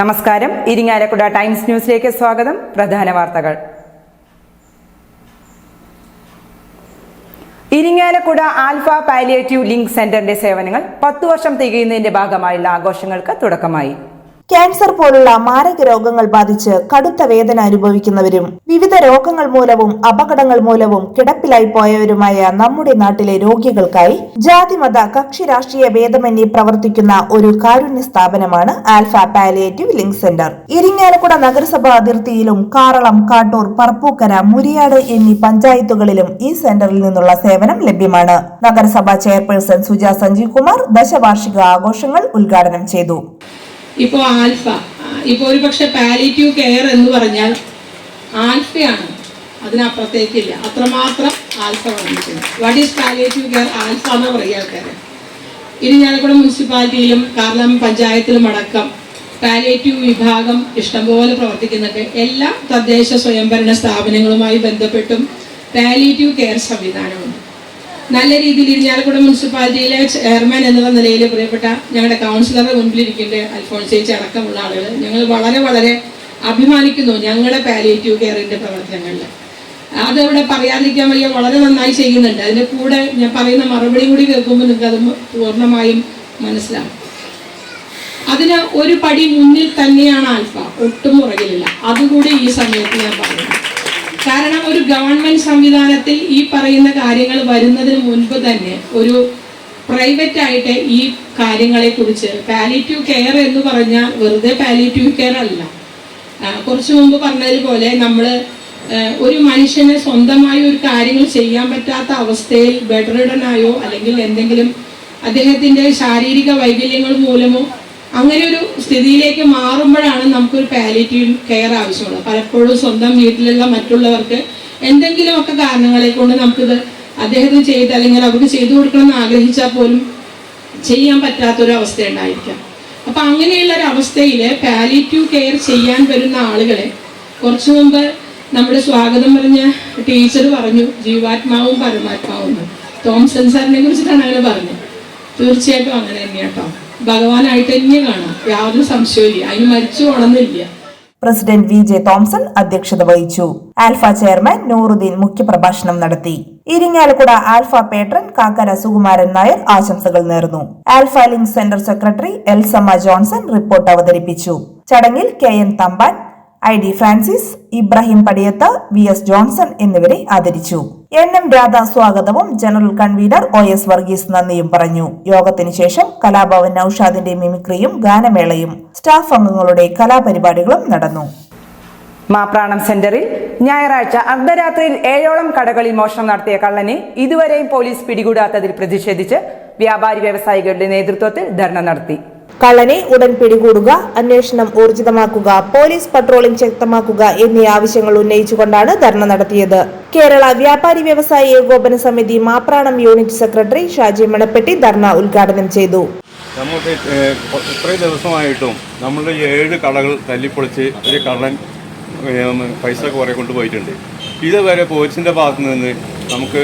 നമസ്കാരം. ഇരിങ്ങാലക്കുട ടൈംസ് ന്യൂസിലേക്ക് സ്വാഗതം. പ്രധാന വാർത്തകൾ. ഇരിങ്ങാലക്കുട ആൽഫ പാലിയേറ്റീവ് ലിങ്ക് സെന്ററിന്റെ സേവനങ്ങൾ പത്തു വർഷം തികയുന്നതിന്റെ ഭാഗമായുള്ള ആഘോഷങ്ങൾക്ക് തുടക്കമായി. ക്യാൻസർ പോലുള്ള മാരക രോഗങ്ങൾ ബാധിച്ച് കടുത്ത വേദന അനുഭവിക്കുന്നവരും വിവിധ രോഗങ്ങൾ മൂലവും അപകടങ്ങൾ മൂലവും കിടപ്പിലായി പോയവരുമായ നമ്മുടെ നാട്ടിലെ രോഗികൾക്കായി ജാതിമത കക്ഷി രാഷ്ട്രീയ ഭേദമന്യേ പ്രവർത്തിക്കുന്ന ഒരു കാരുണ്യ സ്ഥാപനമാണ് Alpha palliative link centre. Irinjalakuda നഗരസഭാ അതിർത്തിയിലും കാറളം കാട്ടൂർ പറപ്പൂക്കര മുരിയാട് എന്നീ പഞ്ചായത്തുകളിലും ഈ സെന്ററിൽ നിന്നുള്ള സേവനം ലഭ്യമാണ്. നഗരസഭാ ചെയർപേഴ്സൺ സുജ സഞ്ജീവ് കുമാർ ദശവാർഷിക ആഘോഷങ്ങൾ ഉദ്ഘാടനം ചെയ്തു. ഇപ്പോൾ ആൽഫ ഇപ്പോൾ ഒരു പക്ഷെ പാലിറ്റീവ് കെയർ എന്ന് പറഞ്ഞാൽ ആൽഫയാണ്. അതിനപ്പുറത്തേക്കില്ല. അത്രമാത്രം ആൽഫ വന്നിട്ടുണ്ട്. What is palliative care Alpha എന്ന് പറയുക ആൾക്കാർ ഞാനിവിടെ മുനിസിപ്പാലിറ്റിയിലും കാരണം പഞ്ചായത്തിലും അടക്കം പാലിയേറ്റീവ് വിഭാഗം ഇഷ്ടംപോലെ പ്രവർത്തിക്കുന്നുണ്ട്. എല്ലാ തദ്ദേശ സ്വയംഭരണ സ്ഥാപനങ്ങളുമായി ബന്ധപ്പെട്ടും പാലിയേറ്റീവ് കെയർ സംവിധാനമുണ്ട്. നല്ല രീതിയിൽ ഇരിഞ്ഞാലക്കുട മുനിസിപ്പാലിറ്റിയിലെ ചെയർമാൻ എന്നുള്ള നിലയിൽ പ്രിയപ്പെട്ട ഞങ്ങളുടെ കൗൺസിലറുടെ മുൻപിലിരിക്കേണ്ട അൽഫോൺസേച്ചി അടക്കമുള്ള ആളുകൾ ഞങ്ങൾ വളരെ വളരെ അഭിമാനിക്കുന്നു ഞങ്ങളുടെ പാലിയേറ്റീവ് കെയറിന്റെ പ്രവർത്തനങ്ങളിൽ. അതവിടെ പറയാതിരിക്കാൻ വയ്യ വളരെ നന്നായി ചെയ്യുന്നുണ്ട്. അതിന്റെ കൂടെ ഞാൻ പറയുന്ന മറുപടി കൂടി കേൾക്കുമ്പോൾ നിങ്ങൾക്ക് അത് പൂർണമായും മനസ്സിലാവും. അതിന് ഒരു പടി മുന്നിൽ തന്നെയാണ് ആൽഫ ഒട്ടും പുറകിലില്ല അതുകൂടി ഈ സമയത്ത് ഞാൻ പറയുന്നു. കാരണം ഒരു ഗവൺമെന്റ് സംവിധാനത്തിൽ ഈ പറയുന്ന കാര്യങ്ങൾ വരുന്നതിന് മുൻപ് തന്നെ ഒരു പ്രൈവറ്റ് ആയിട്ട് ഈ കാര്യങ്ങളെ കുറിച്ച് പാലിറ്റീവ് കെയർ എന്ന് പറഞ്ഞാൽ വെറുതെ പാലിറ്റീവ് കെയർ അല്ല. കുറച്ചു മുമ്പ് പറഞ്ഞതുപോലെ നമ്മൾ ഒരു മനുഷ്യന് സ്വന്തമായി ഒരു കാര്യങ്ങൾ ചെയ്യാൻ പറ്റാത്ത അവസ്ഥയിൽ ബെഡറിഡനായോ അല്ലെങ്കിൽ എന്തെങ്കിലും അദ്ദേഹത്തിന്റെ ശാരീരിക വൈകല്യങ്ങൾ മൂലമോ അങ്ങനെ ഒരു സ്ഥിതിയിലേക്ക് മാറുമ്പോഴാണ് നമുക്കൊരു പാലിറ്റീവ് കെയർ ആവശ്യമുള്ളത്. പലപ്പോഴും സ്വന്തം വീട്ടിലുള്ള മറ്റുള്ളവർക്ക് എന്തെങ്കിലുമൊക്കെ കാരണങ്ങളെ കൊണ്ട് നമുക്കിത് അദ്ദേഹത്തിന് ചെയ്ത് അല്ലെങ്കിൽ അവർക്ക് ചെയ്തു കൊടുക്കണം എന്ന് ആഗ്രഹിച്ചാൽ പോലും ചെയ്യാൻ പറ്റാത്തൊരു അവസ്ഥ ഉണ്ടായിരിക്കാം അപ്പം അങ്ങനെയുള്ള ഒരു അവസ്ഥയിൽ പാലിറ്റീവ് കെയർ ചെയ്യാൻ വരുന്ന ആളുകളെ കുറച്ചു മുമ്പ് നമ്മുടെ സ്വാഗതം പറഞ്ഞ ടീച്ചർ പറഞ്ഞു ജീവാത്മാവും പരമാത്മാവും. തോംസൺ സാറിനെ കുറിച്ചിട്ടാണ് അങ്ങനെ പറഞ്ഞത്. തീർച്ചയായിട്ടും അങ്ങനെ തന്നെയാട്ടോ. ഭഗവാനായിട്ട് തന്നെ കാണാം. യാതൊരു സംശയമില്ല അതിന് മരിച്ചു പോണമെന്നില്ല പ്രസിഡന്റ് വി ജെ തോംസൺ അധ്യക്ഷത വഹിച്ചു. ആൽഫ ചെയർമാൻ നൂറുദ്ദീൻ മുഖ്യപ്രഭാഷണം നടത്തി. ഇരിങ്ങാലക്കുട ആൽഫ പേട്രൻ കാക്കര സുകുമാരൻ നായർ ആശംസകൾ നേർന്നു. Alpha link centre secretary Elsamma Johnson report അവതരിപ്പിച്ചു. ചടങ്ങിൽ K N Thampan I D Francis Ibrahim Padiyath V S Johnson എന്നിവരെ ആദരിച്ചു. എൻ എം രാധ സ്വാഗതവും general convener O S Varghese നന്ദിയും പറഞ്ഞു. യോഗത്തിന് ശേഷം കലാഭവൻ നൌഷാദിന്റെ മിമിക്രിയും ഗാനമേളയും സ്റ്റാഫ് അംഗങ്ങളുടെ കലാപരിപാടികളും നടന്നു. മാപ്രാണം സെന്ററിൽ ഞായറാഴ്ച അർദ്ധരാത്രിയിൽ ഏഴോളം കടകളിൽ മോഷണം നടത്തിയ കള്ളനെ ഇതുവരെയും പോലീസ് പിടികൂടാത്തതിൽ പ്രതിഷേധിച്ച് വ്യാപാരി വ്യവസായികളുടെ നേതൃത്വത്തിൽ ധർണ നടത്തി. കള്ളനെ ഉടൻ പിടികൂടുക അന്വേഷണം ഊർജിതമാക്കുക പോലീസ് പട്രോളിംഗ് ശക്തമാക്കുക എന്നീ ആവശ്യങ്ങൾ ഉന്നയിച്ചുകൊണ്ടാണ് ധർണ നടത്തിയത്. കേരള വ്യാപാരി വ്യവസായി ഏകോപന സമിതി മാപ്രാണം യൂണിറ്റ് സെക്രട്ടറി ഷാജി മണപ്പെട്ടി ധർണ ഉദ്ഘാടനം ചെയ്തു. നമുക്ക് ഇത്രയും ദിവസമായിട്ടും നമ്മളുടെ ഏഴ് കടകൾ തല്ലിപ്പൊളിച്ച് ഒരു കള്ളൻ പൈസ കുറെ കൊണ്ടുപോയിട്ടുണ്ട്. ഇതുവരെ പോലീസിന്റെ ഭാഗത്തു നിന്ന് നമുക്ക്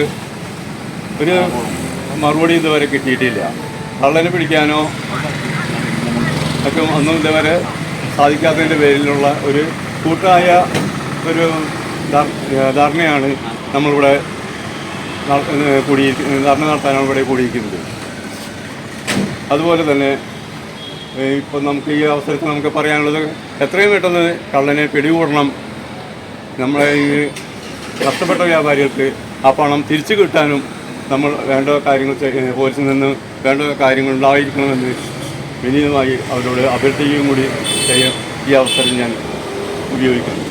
ഒരു മറുപടി ഇതുവരെ കിട്ടിയിട്ടില്ല. കള്ളനെ പിടിക്കാനോ ഒക്കെ ഒന്നും ഇതുവരെ സാധിക്കാത്തതിന്റെ പേരിലുള്ള ഒരു കൂട്ടായ ഒരു ധർണയാണ് നമ്മളിവിടെ കൂടിയിരിക്കുന്നത് ധർണ നടത്താനാണ് ഇവിടെ കൂടിയിരിക്കുന്നത്. അതുപോലെ തന്നെ ഇപ്പം നമുക്ക് ഈ അവസരത്തിൽ നമുക്ക് പറയാനുള്ളത് എത്രയും പെട്ടെന്ന് കള്ളനെ പിടികൂടണം. നമ്മളെ ഈ നഷ്ടപ്പെട്ട വ്യാപാരികൾക്ക് ആ പണം തിരിച്ചു കിട്ടാനും നമ്മൾ വേണ്ട കാര്യങ്ങൾ പോലീസിൽ നിന്ന് വേണ്ട കാര്യങ്ങൾ ഉണ്ടായിരിക്കണമെന്ന് വിനീതമായി അവരോട് അഭ്യർത്ഥിക്കുകയും കൂടി ചെയ്യാൻ ഈ അവസരം ഞാൻ ഉപയോഗിക്കുന്നു.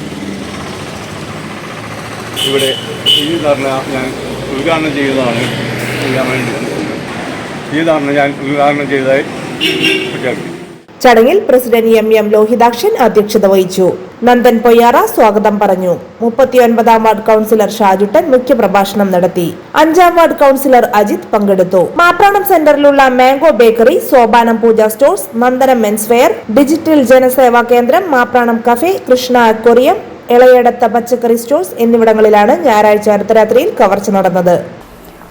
ഇവിടെ ഈ ധാരണ ഞാൻ ഉദ്ഘാടനം ചെയ്തതാണ് ചെയ്യാൻ വേണ്ടി. ഈ ധാരണ ഞാൻ ഉദ്ഘാടനം ചെയ്തതായി പ്രഖ്യാപിക്കുന്നു. ചടങ്ങിൽ പ്രസിഡന്റ് എം എം ലോഹിതാക്ഷൻ അധ്യക്ഷത വഹിച്ചു. നന്ദൻ പൊയ്യാറ സ്വാഗതം പറഞ്ഞു. മുപ്പത്തിയൊൻപതാം വാർഡ് കൌൺസിലർ ഷാജുട്ടൻ മുഖ്യപ്രഭാഷണം നടത്തി. അഞ്ചാം വാർഡ് കൌൺസിലർ അജിത് പങ്കെടുത്തു. Mapranam സെന്ററിലുള്ള mango bakery Sopanam Pooja stores Nandanam men's wear digital Janaseva Kendram Mapranam cafe Krishna aquarium Ilayadath പച്ചക്കറി സ്റ്റോഴ്സ് എന്നിവിടങ്ങളിലാണ് ഞായറാഴ്ച അർദ്ധരാത്രിയിൽ കവർച്ച നടന്നത്.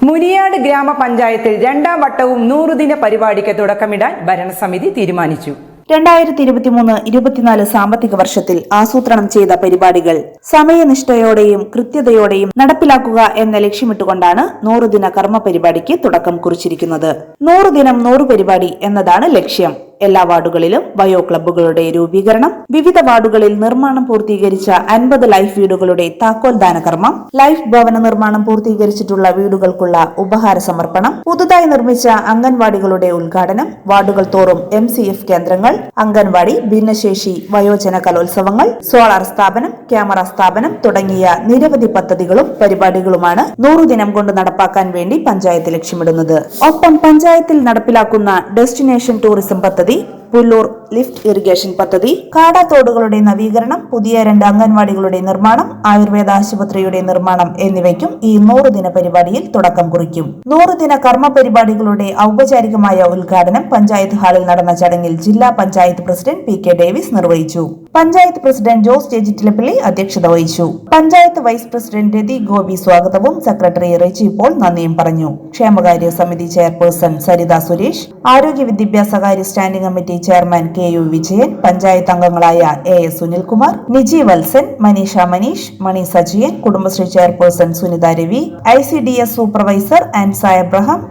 മുനിയാട് ഗ്രാമപഞ്ചായത്തിൽ രണ്ടാം വട്ടവും നൂറുദിന പരിപാടിക്ക് തുടക്കമിടാൻ ഭരണസമിതി തീരുമാനിച്ചു. രണ്ടായിരത്തി ഇരുപത്തിമൂന്ന് ഇരുപത്തിനാല് സാമ്പത്തിക വർഷത്തിൽ ആസൂത്രണം ചെയ്ത പരിപാടികൾ സമയനിഷ്ഠയോടെയും കൃത്യതയോടെയും നടപ്പിലാക്കുക എന്ന ലക്ഷ്യമിട്ടുകൊണ്ടാണ് നൂറുദിന കർമ്മ പരിപാടിക്ക് തുടക്കം കുറിച്ചിരിക്കുന്നത്. നൂറുദിനം നൂറ് പരിപാടി എന്നതാണ് ലക്ഷ്യം. എല്ലാ വാർഡുകളിലും ബയോ ക്ലബ്ബുകളുടെ രൂപീകരണം വിവിധ വാർഡുകളിൽ നിർമ്മാണം പൂർത്തീകരിച്ച അൻപത് ലൈഫ് വീടുകളുടെ താക്കോൽ ദാനകർമ്മം ലൈഫ് ഭവന നിർമ്മാണം പൂർത്തീകരിച്ചിട്ടുള്ള വീടുകൾക്കുള്ള ഉപഹാര സമർപ്പണം പുതുതായി നിർമ്മിച്ച അംഗൻവാടികളുടെ ഉദ്ഘാടനം വാർഡുകൾ തോറും എം കേന്ദ്രങ്ങൾ അംഗൻവാടി ഭിന്നശേഷി വയോജന കലോത്സവങ്ങൾ സോളാർ സ്ഥാപനം ക്യാമറ സ്ഥാപനം തുടങ്ങിയ നിരവധി പദ്ധതികളും പരിപാടികളുമാണ് നൂറുദിനം കൊണ്ട് നടപ്പാക്കാൻ വേണ്ടി പഞ്ചായത്ത് ലക്ഷ്യമിടുന്നത്. ഒപ്പം പഞ്ചായത്തിൽ നടപ്പിലാക്കുന്ന ഡെസ്റ്റിനേഷൻ ടൂറിസം പദ്ധതി പുല്ലൂർ ലിഫ്റ്റ് ഇറിഗേഷൻ പദ്ധതി കാടാത്തോടുകളുടെ നവീകരണം പുതിയ രണ്ട് അംഗൻവാടികളുടെ നിർമ്മാണം ആയുർവേദ ആശുപത്രിയുടെ നിർമ്മാണം എന്നിവയ്ക്കും ഈ നൂറ് ദിന പരിപാടിയിൽ തുടക്കം കുറിക്കും. നൂറ് ദിന കർമ്മ പരിപാടികളുടെ ഔപചാരികമായ ഉദ്ഘാടനം പഞ്ചായത്ത് ഹാളിൽ നടന്ന ചടങ്ങിൽ ജില്ലാ panchayat president P K Davis നിർവഹിച്ചു. പഞ്ചായത്ത് പ്രസിഡന്റ് ജോസ് ചേച്ചിറ്റിലപ്പള്ളി അധ്യക്ഷത വഹിച്ചു. പഞ്ചായത്ത് വൈസ് പ്രസിഡന്റ് രതി ഗോപി സ്വാഗതവും സെക്രട്ടറി റെച്ചി പോൾ നന്ദിയും പറഞ്ഞു. ക്ഷേമകാര്യ സമിതി ചെയർപേഴ്സൺ സരിത സുരേഷ് ആരോഗ്യ വിദ്യാഭ്യാസ കാര്യ standing committee chairman K U Vijayan panchayat അംഗങ്ങളായ A S Sunilkumar Niji Valsan Maneesha Maneesh Mani Sajiyan Kudumbashree chairperson Sunitha Ravi I C D S supervisor Ansa Abraham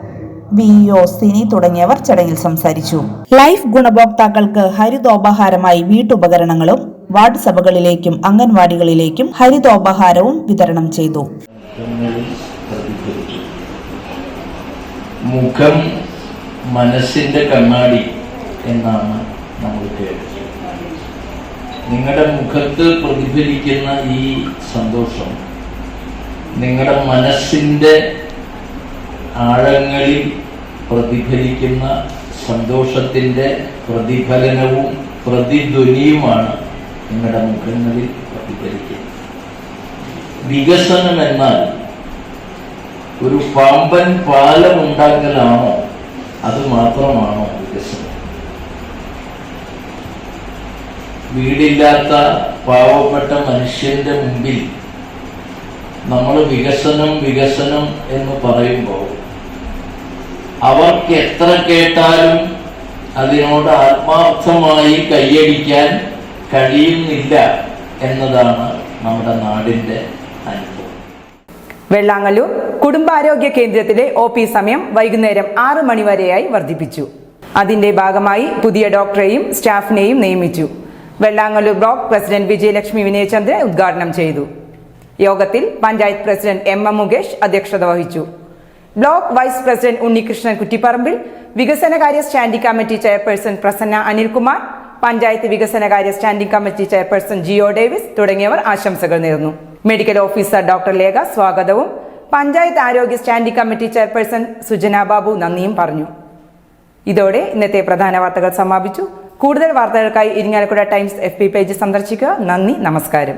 VEO Sini തുടങ്ങിയവർ ചടങ്ങിൽ സംസാരിച്ചു. ലൈഫ് ഗുണഭോക്താക്കൾക്ക് ഹരിതോപഹാരമായി വീട്ടുപകരണങ്ങളും ward സഭകളിലേക്കും അംഗൻവാടികളിലേക്കും ഹരിതോപഹാരവും വിതരണം ചെയ്തു. മുഖം മനസ്സിന്റെ കണ്ണാടി എന്നാണ് നമ്മൾ കേട്ടത്. നിങ്ങളുടെ മുഖത്ത് പ്രതിഫലിക്കുന്ന ഈ സന്തോഷം നിങ്ങളുടെ മനസ്സിന്റെ ആഴങ്ങളിൽ പ്രതിഫലിക്കുന്ന സന്തോഷത്തിന്റെ പ്രതിഫലനവും പ്രതിധ്വനിയുമാണ് നിങ്ങളുടെ മുഖങ്ങളിൽ പ്രതിഫലിക്കുന്നത്. വികസനം എന്നാൽ ഒരു പാമ്പൻ പാലം ഉണ്ടാക്കലാണോ? അത് മാത്രമാണോ വികസനം? വീടില്ലാത്ത പാവപ്പെട്ട മനുഷ്യന്റെ മുമ്പിൽ നമ്മൾ വികസനം വികസനം എന്ന് പറയുമ്പോൾ അവർക്ക് എത്ര കേട്ടാലും അതിനോട് ആത്മാർത്ഥമായി കൈയടിക്കാൻ കഴിയുന്നില്ല എന്നതാണ് നമ്മുടെ നാടിന്റെ അനുഭവം. വെള്ളാങ്ങല്ലൂർ കുടുംബാരോഗ്യ കേന്ദ്രത്തിലെ ഒ പി സമയം വൈകുന്നേരം ആറ് മണിവരെയായി വർദ്ധിപ്പിച്ചു. അതിന്റെ ഭാഗമായി പുതിയ ഡോക്ടറെയും സ്റ്റാഫിനെയും നിയമിച്ചു. വെള്ളാങ്ങല്ലൂർ ബ്ലോക്ക് പ്രസിഡന്റ് വിജയലക്ഷ്മി വിനയചന്ദ്രൻ ഉദ്ഘാടനം ചെയ്തു. യോഗത്തിൽ panchayat president M M Mukesh അധ്യക്ഷത വഹിച്ചു. Block vice president Unnikrishnan Kuttiparambil വികസനകാര്യ standing committee chairperson Prasanna Anilkumar panchayat വികസനകാര്യ standing committee chairperson Jio Davis തുടങ്ങിയവർ ആശംസകൾ നേർന്നു. മെഡിക്കൽ ഓഫീസർ ഡോക്ടർ ലേഖ സ്വാഗതവും പഞ്ചായത്ത് ആരോഗ്യ standing committee chairperson Sujana Babu നന്ദിയും പറഞ്ഞു. ഇതോടെ ഇന്നത്തെ പ്രധാന വാർത്തകൾ സമാപിച്ചു. കൂടുതൽ വാർത്തകൾക്കായി ഇരിങ്ങാലക്കുട ടൈംസ് എഫ് പേജ് സന്ദർശിക്കുക. നന്ദി നമസ്കാരം.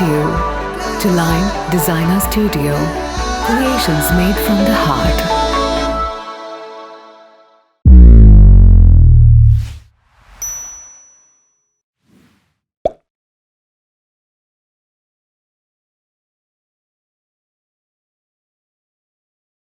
you. To Line Designer Studio, creations made from the heart.